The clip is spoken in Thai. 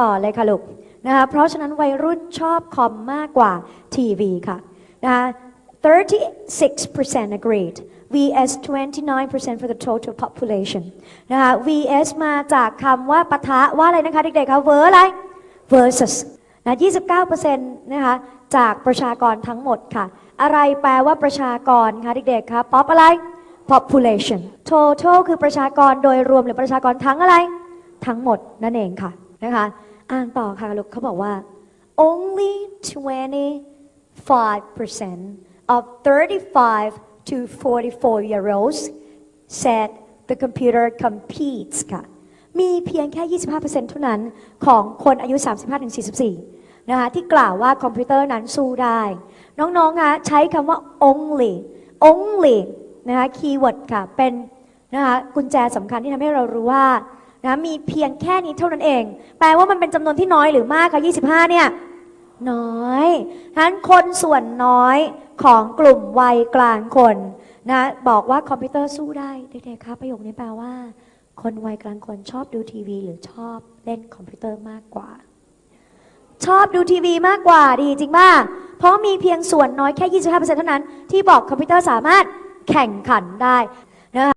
ต่อเลยค่ะลูกนะคะเพราะฉะนั้นวัยรุ่นชอบคอมมากกว่าทีวีค่ะนะคะ36% agreed vs 29% for the total population นะคะ vs มาจากคำว่าปะทะว่าอะไรนะคะ เด็กๆคะ ver อะไร versus นะ29%นะคะจากประชากรทั้งหมดค่ะ อะไรแปลว่าประชากรคะเด็กๆคะ pop อะไร population total คือประชากรโดยรวมหรือประชากรทั้งอะไร ทั้งหมดนั่นเองค่ะ นะคะ อ่านต่อค่ะลูกเขาบอกว่า only 25% of 35 to 44 year olds said the computer competes ค่ะ มีเพียงแค่ 25%เท่านั้นของคนอายุ 35-44 นะคะที่กล่าวว่าคอมพิวเตอร์นั้นสู้ได้ น้องๆคะใช้คำว่า only only นะคะคีย์เวิร์ดค่ะ เป็นนะคะกุญแจสำคัญที่ทำให้เรารู้ว่า นะมีเพียงแค่นี้เท่านั้นเอง แปลว่ามันเป็นจำนวนที่น้อยหรือมากคะ25 เนี่ย น้อยฉะนั้นคนส่วนน้อยของกลุ่มวัยกลางคนนะบอกว่าคอมพิวเตอร์สู้ได้เด็กๆคะประโยคนี้แปลว่า คนวัยกลางคนชอบดูทีวี หรือชอบเล่นคอมพิวเตอร์มากกว่า ชอบดูทีวีมากกว่าดีจริงป่ะเพราะมีเพียงส่วนน้อยแค่ 25%เท่านั้น ที่บอกคอมพิวเตอร์สามารถแข่งขันได้นะ